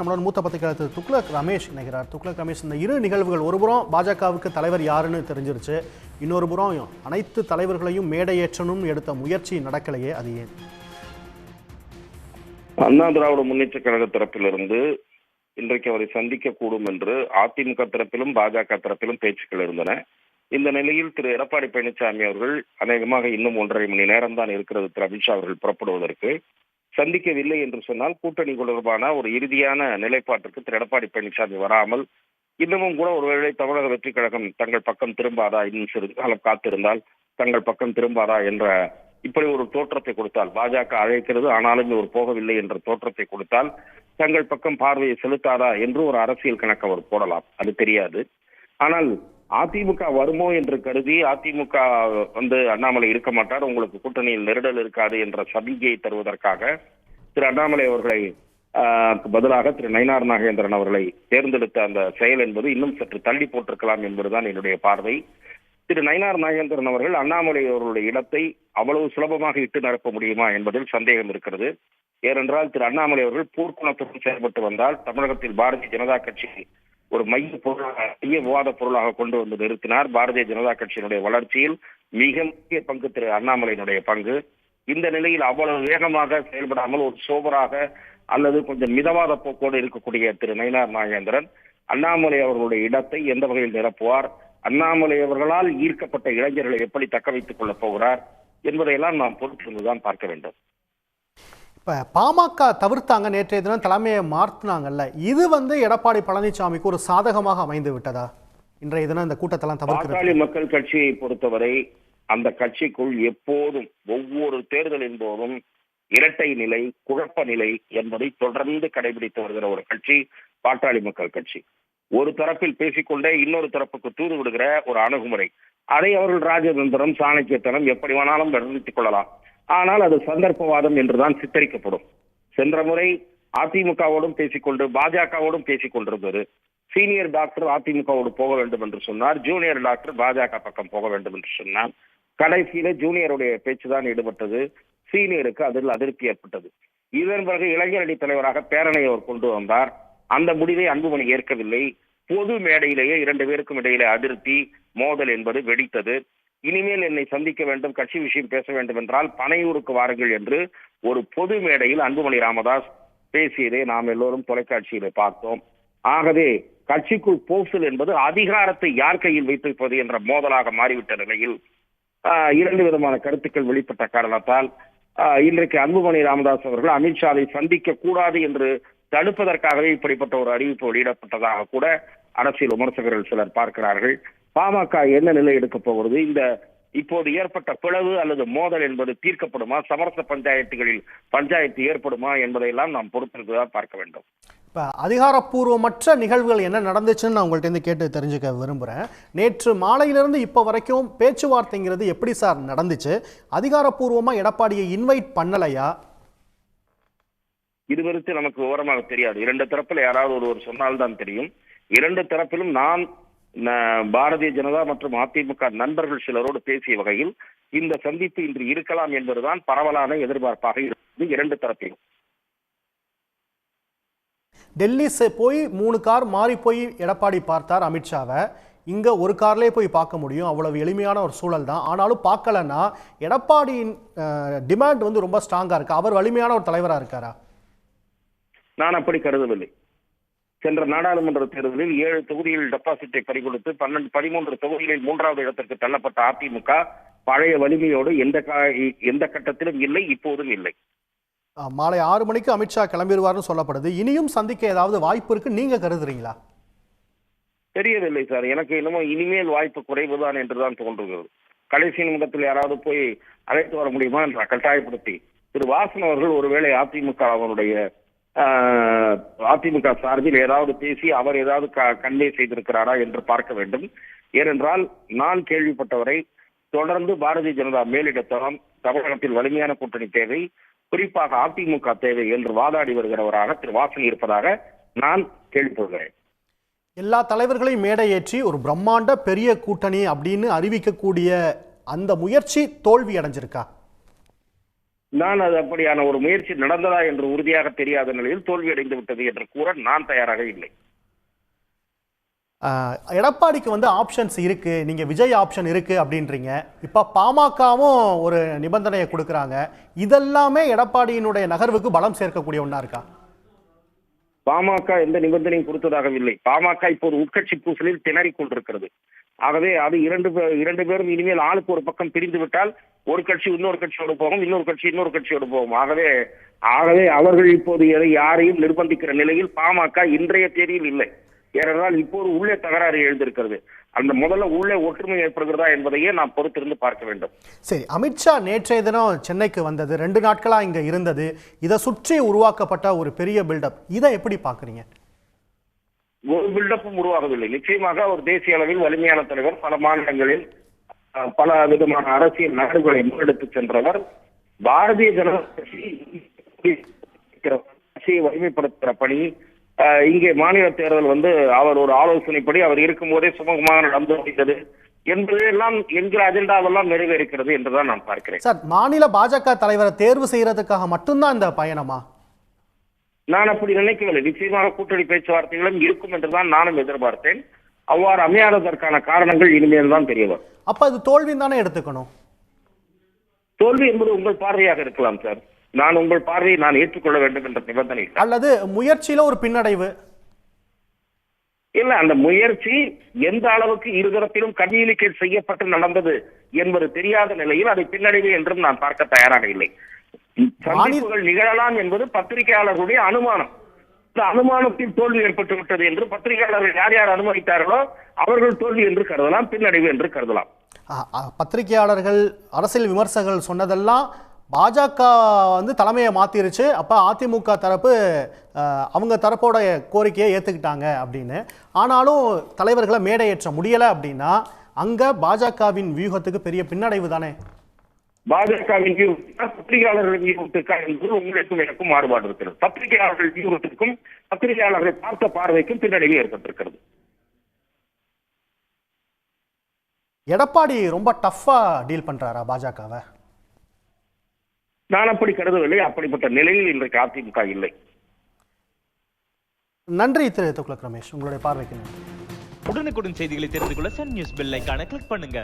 நம்மளோட மூத்த பத்திரிகையாளர் திரு துக்ளக் ரமேஷ் இணைகிறார். துக்ளக் ரமேஷ் இந்த இரு நிகழ்வுகள் ஒருபுறம் பாஜகவுக்கு தலைவர் யாருன்னு தெரிஞ்சிருச்சு. இன்னொரு புறம் அனைத்து தலைவர்களையும் மேடையேற்றணும்னு எடுத்த முயற்சி நடக்கலையே அது ஏன்? அண்ணா திராவிட முன்னேற்ற கழக தரப்பிலிருந்து இன்றைக்கு அவரை சந்திக்க கூடும் என்று அதிமுக தரப்பிலும் பாஜக தரப்பிலும் பேச்சுக்கள் இருந்தன. இந்த நிலையில் திரு எடப்பாடி பழனிசாமி அவர்கள் அநேகமாக இன்னும் ஒன்றரை மணி நேரம் தான் இருக்கிறது திரு அமித்ஷா அவர்கள் புறப்படுவதற்கு. சந்திக்கவில்லை என்று சொன்னால் கூட்டணி தொடர்பான ஒரு இறுதியான நிலைப்பாட்டிற்கு திரு எடப்பாடி பழனிசாமி வராமல் இன்னமும் கூட ஒருவேளை தமிழக வெற்றி கழகம் தங்கள் பக்கம் திரும்பாதா? இன்னும் சிறிது காலம் காத்திருந்தால் தங்கள் பக்கம் திரும்பாதா என்ற இப்படி ஒரு தோற்றத்தை கொடுத்தால் பாஜக அழைக்கிறது. ஆனாலும் இவர் போகவில்லை என்ற தோற்றத்தை கொடுத்தால் தங்கள் பக்கம் பார்வையை செலுத்தாதா என்று ஒரு அரசியல் கணக்கு அவர் போடலாம். அது தெரியாது. ஆனால் அதிமுக வருமோ என்று கருதி அதிமுக வந்து அண்ணாமலை இருக்க மாட்டார். உங்களுக்கு கூட்டணியில் நெருடல் இருக்காது என்ற சபிகையை தருவதற்காக திரு அண்ணாமலை அவர்களை ஆஹ், பதிலாக திரு நயினார் நாகேந்திரன் அவர்களை தேர்ந்தெடுத்த அந்த செயல் என்பது இன்னும் சற்று தள்ளி போட்டிருக்கலாம் என்பதுதான் என்னுடைய பார்வை. திரு நயினார் நாகேந்திரன் அவர்கள் அண்ணாமலை அவர்களுடைய இடத்தை அவ்வளவு சுலபமாக இட்டு நிரப்ப முடியுமா என்பதில் சந்தேகம் இருக்கிறது. ஏனென்றால் திரு அண்ணாமலை அவர்கள் போர்க்குணத்துடன் செயல்பட்டு வந்தால் தமிழகத்தில் பாரதிய ஜனதா கட்சி ஒரு மைய பொருளாக மைய விவாத பொருளாக கொண்டு வந்து நிறுத்தினார் பாரதிய ஜனதா கட்சியினுடைய வளர்ச்சியில் மிக முக்கிய பங்கு திரு அண்ணாமலையினுடைய பங்கு. இந்த நிலையில் அவ்வளவு வேகமாக செயல்படாமல் ஒரு சோபராக அல்லது கொஞ்சம் மிதவாத போக்கோடு இருக்கக்கூடிய திரு நயினார் நாகேந்திரன் அண்ணாமலை அவர்களுடைய இடத்தை எந்த வகையில் நிரப்புவார் அண்ணாமலை அவர்களால் ஈர்க்கப்பட்ட இளைஞர்களை எப்படி தக்க வைத்துக் கொள்ளப் போகிறார் என்பதையெல்லாம் நாம் பொறுத்திருந்துதான் பார்க்க வேண்டும். இப்போ பாமக தவிர்த்தாங்க நேற்றைய தினம் தலைமையை மாற்றினாங்கல்ல இது வந்து எடப்பாடி பழனிசாமிக்கு ஒரு சாதகமாக அமைந்து விட்டதா? இன்றைய தினம் இந்த கூட்டத்தெல்லாம் தவிர்க்கிறது. பாட்டாளி மக்கள் கட்சியை பொறுத்தவரை அந்த கட்சிக்குள் எப்போதும் ஒவ்வொரு தேர்தலின் போதும் இரட்டை நிலை குழப்ப நிலை என்பதை தொடர்ந்து கடைபிடித்து வருகிற ஒரு கட்சி பாட்டாளி மக்கள் கட்சி. ஒரு தரப்பில் பேசிக்கொண்டே இன்னொரு தரப்புக்கு தூது விடுகிற ஒரு அணுகுமுறை. அதை அவர்கள் ராஜதந்திரம் சாணக்கியத்தனம் எப்படி வேணாலும் நிர்ணயித்துக் கொள்ளலாம். ஆனால் அது சந்தர்ப்பவாதம் என்றுதான் சித்தரிக்கப்படும். சென்ற முறை அதிமுகவோடும் பேசிக்கொண்டு பாஜகவோடும் பேசிக் கொண்டிருந்தது சீனியர் டாக்டர் அதிமுகவோடு போக வேண்டும் என்று சொன்னார். ஜூனியர் டாக்டர் பாஜக பக்கம் போக வேண்டும் என்று சொன்னார். கடைசியில ஜூனியருடைய பேச்சுதான் ஈடுபட்டது. சீனியருக்கு அதில் அதிருப்தி ஏற்பட்டது. இதன் பிறகு இளைஞரணி தலைவராக பேரணியை அவர் கொண்டு வந்தார். அந்த முடிவை அன்புமணி ஏற்கவில்லை. பொது மேடையிலேயே இரண்டு பேருக்கும் இடையிலே அதிருப்தி மோதல் என்பது வெடித்தது. இனிமேல் என்னை சந்திக்க வேண்டும் கட்சி விஷயம் பேச வேண்டும் என்றால் பனையூருக்கு வாருங்கள் என்று ஒரு பொது மேடையில் அன்புமணி ராமதாஸ் பேசியதை நாம் எல்லோரும் தொலைக்காட்சியிலே பார்த்தோம். ஆகவே கட்சிக்குள் போசல் என்பது அதிகாரத்தை யார் கையில் வைத்திருப்பது என்ற மோதலாக மாறிவிட்ட நிலையில் ஆஹ், இரண்டு விதமான கருத்துக்கள் வெளிப்பட்ட காரணத்தால் ஆஹ், இன்றைக்கு அன்புமணி ராமதாஸ் அவர்கள் அமித்ஷாவை சந்திக்க கூடாது என்று தடுப்பதற்காகவே இப்படிப்பட்ட ஒரு அறிவிப்பு வெளியிடப்பட்டதாக கூட அரசியல் விமர்சகர்கள் சிலர் பார்க்கிறார்கள். பாமக என்ன நிலை எடுக்கப் போகிறது? இந்த இப்போது ஏற்பட்ட பிளவு அல்லது மோதல் என்பது தீர்க்கப்படுமா? சமரச பஞ்சாயத்துகளில் பஞ்சாயத்து ஏற்படுமா என்பதையெல்லாம் நாம் பொறுத்திருந்துதான் பார்க்க வேண்டும். இப்போ அதிகாரப்பூர்வமற்ற நிகழ்வுகள் என்ன நடந்துச்சுன்னு நான் உங்கள்ட்ட இருந்து கேட்டு தெரிஞ்சுக்க விரும்புகிறேன் நேற்று மாலையிலிருந்து இப்போ வரைக்கும் பேச்சுவார்த்தைங்கிறது எப்படி சார் நடந்துச்சு? அதிகாரப்பூர்வமாக எடப்பாடியை இன்வைட் பண்ணலையா? இது குறித்து நமக்கு விவரமாக தெரியாது. இரண்டு தரப்பில் யாராவது ஒருவர் சொன்னால்தான் தெரியும். இரண்டு தரப்பிலும் நான் பாரதிய ஜனதா மற்றும் அதிமுக நண்பர்கள் சிலரோடு பேசிய வகையில் இந்த சந்திப்பு இன்று இருக்கலாம் என்பதுதான் பரவலான எதிர்பார்ப்பாக இருந்தது இரண்டு தரப்பிலும். டெல்லி போய் மூணு கார் மாறி போய் எடப்பாடி பார்த்தார் அமித்ஷாவை இங்கே ஒரு கார்லேயே போய் பார்க்க முடியும். அவ்வளவு எளிமையான ஒரு சூழல் தான். ஆனாலும் பார்க்கலன்னா எடப்பாடியின் டிமாண்ட் வந்து ரொம்ப ஸ்ட்ராங்காக இருக்கு. அவர் வலிமையான ஒரு தலைவராக இருக்காரா? நான் அப்படி கருதவில்லை. சென்ற நாடாளுமன்ற தேர்தலில் ஏழு தொகுதிகளில் டெபாசிட்டை பறிகொடுத்து பன்னெண்டு பதிமூன்று தொகுதிகளில் மூன்றாவது இடத்திற்கு தள்ளப்பட்ட அதிமுக பழைய வலிமையோடு எந்த எந்த கட்டத்திலும் இல்லை இப்போதும் இல்லை. மாலை ஆறு மணிக்கு அமித்ஷா கிளம்பிடுவார்னு சொல்லப்படுது. இனியும் சந்திக்க ஏதாவது வாய்ப்பு இருக்கு நீங்க கருதுறீங்களா? தெரியவில்லை சார். எனக்கு என்னமோ இனிமேல் வாய்ப்பு குறைவுதான் என்றுதான் தோன்றுகிறது. கடைசி நிமிடத்தில் யாராவது போய் அழைத்து வர முடியுமா? என்ற கட்டாயப்படுத்தி. திரு வாசன் அவர்கள் ஒருவேளை அதிமுக அவருடைய அதிமுக சார்பில் ஏதாவது பேசி அவர் ஏதாவது க- கன்வே செய்திருக்கிறாரா என்று பார்க்க வேண்டும். ஏனென்றால் நான் கேள்விப்பட்டவரை தொடர்ந்து பாரதிய ஜனதா மேலிடத்தனம் தமிழகத்தில் வலிமையான கூட்டணி தேவை குறிப்பாக அதிமுக தேவை என்று வாதாடி வருகிறவராக திரு வாசன் இருப்பதாக நான் கேள்விப்படுகிறேன். எல்லா தலைவர்களையும் மேடையேற்றி ஒரு பிரம்மாண்ட பெரிய கூட்டணி அப்படின்னு அறிவிக்கக்கூடிய அந்த முயற்சி தோல்வி அடைஞ்சிருக்கா? நான் அது அப்படியான ஒரு முயற்சி நடந்ததா என்று உறுதியாக தெரியாத நிலையில் தோல்வியடைந்து விட்டது என்று கூற நான் தயாராக இல்லை. எடப்பாடிக்கு வந்து ஆப்ஷன்ஸ் இருக்கு. நீங்க விஜய் ஆப்ஷன் இருக்கு அப்படின்றீங்க. இப்ப பாமகவும் ஒரு நிபந்தனையை கொடுக்கறாங்க. இதெல்லாமே எடப்பாடியினுடைய நகர்வுக்கு பலம் சேர்க்கக்கூடிய ஒண்ணா இருக்கா? பாமக எந்த நிபந்தனையும் கொடுத்ததாகவில்லை. பாமக இப்போது உட்கட்சி பூசலில் திணறிக் கொண்டிருக்கிறது ஆகவே அது இரண்டு இரண்டு பேரும் இனிமேல் ஆளுக்கு ஒரு பக்கம் பிரிந்து விட்டால் ஒரு கட்சி இன்னொரு கட்சியோடு போகும் இன்னொரு கட்சி இன்னொரு கட்சியோடு போகும். ஆகவே ஆகவே அவர்கள் இப்போது எதை யாரையும் நிர்பந்திக்கிற நிலையில் பாமக இன்றைய தேதியில் இல்லை. ஏனென்றால் இப்போது உள்ளே தகராறு எழுந்திருக்கிறது. அந்த முதல்ல உள்ளே ஒற்றுமை ஏற்படுகிறதா என்பதையே நாம் பொறுத்திருந்து பார்க்க வேண்டும். சரி அமித்ஷா நேற்றைய தினம் சென்னைக்கு வந்தது. ரெண்டு நாட்களா இங்க இருந்தது. இதை சுற்றி உருவாக்கப்பட்ட ஒரு பெரிய பில்டப் இதை எப்படி பாக்குறீங்க ஒரு பில்டப்பும் உருவாகவில்லை. நிச்சயமாக ஒரு தேசிய அளவில் வலிமையான தலைவர். பல மாநிலங்களில் பல விதமான அரசியல் நாடுகளை முன்னெடுத்து சென்றவர். பாரதிய ஜனதா கட்சி வலிமைப்படுத்துகிற பணி இங்கே மாநில தேர்தல் வந்து அவர் ஒரு ஆலோசனைப்படி அவர் இருக்கும்போதே சுமூகமாக நடந்து வருகிறது என்பதெல்லாம் என்கிற அஜெண்டாவெல்லாம் நிறைவேறுகிறது என்றுதான் நான் பார்க்கிறேன். சார் மாநில பாஜக தலைவரை தேர்வு செய்யறதுக்காக மட்டும்தான் இந்த பயணமா? நான் அப்படி நினைக்கவில்லை. நிச்சயமாக கூட்டணி பேச்சுவார்த்தைகளும் இருக்கும் என்றுதான் நானும் எதிர்பார்த்தேன். அவ்வாறு அமையாததற்கான காரணங்கள் இனிமேல் தான் தெரிய வரும். அப்ப இது தோல்வின்னு தானே எடுத்துக்கணும்? தோல்வி என்பது உங்கள் பார்வையாக இருக்கலாம் சார். நான் உங்கள் பார்வையை நான் ஏற்றுக்கொள்ள வேண்டும் என்ற நிபந்தனை. அல்லது முயற்சியில ஒரு பின்னடைவு? இல்ல அந்த முயற்சி எந்த அளவுக்கு இருதரப்பிலும் கம்யூனிகேட் செய்யப்பட்டு நடந்தது என்பது தெரியாத நிலையில் அதை பின்னடைவு என்றும் நான் பார்க்க தயாராக இல்லை. சந்திப்புகள் நிகழலாம் என்பது பத்திரிகையாளர்களுடைய அனுமானம். இந்த அனுமானத்தில் தோல்வி ஏற்பட்டு விட்டது என்று பத்திரிகையாளர்கள் யார் யார் அனுமதித்தார்களோ அவர்கள் தோல்வி என்று கருதலாம் பின்னடைவு என்று கருதலாம். பத்திரிகையாளர்கள் அரசியல் விமர்சகர்கள் சொன்னதெல்லாம் பாஜக வந்து தலைமையை மாத்திருச்சு. அப்ப அதிமுக தரப்பு அவங்க தரப்போட கோரிக்கையை ஏத்துக்கிட்டாங்க அப்படின்னு. ஆனாலும் தலைவர்களை மேடையேற்ற முடியல அப்படின்னா அங்க பாஜகவின் வியூகத்துக்கு பெரிய பின்னடைவு தானே? பாஜகவின் வியூகத்துக்கா என்பது உங்களுக்கும் எனக்கும் மாறுபாடு இருக்கிறது. பத்திரிகையாளர்கள் வியூகத்திற்கும் பத்திரிகையாளர்கள் பார்த்த பார்வைக்கும் பின்னடைவு ஏற்பட்டிருக்கிறது. எடப்பாடி ரொம்ப டஃப்பா டீல் பண்றாரா பாஜகவை? நான் அப்படி கருதவில்லை. அப்படிப்பட்ட நிலையில் இன்றைக்கு அதிமுக இல்லை. நன்றி திரு துக்ளக் ரமேஷ். உங்களுடைய பார்வைக்கு நன்றி. உடனுக்குடன் செய்திகளை தெரிந்து கொள்ள சன் நியூஸ் பெல் ஐகானை கிளிக் பண்ணுங்க.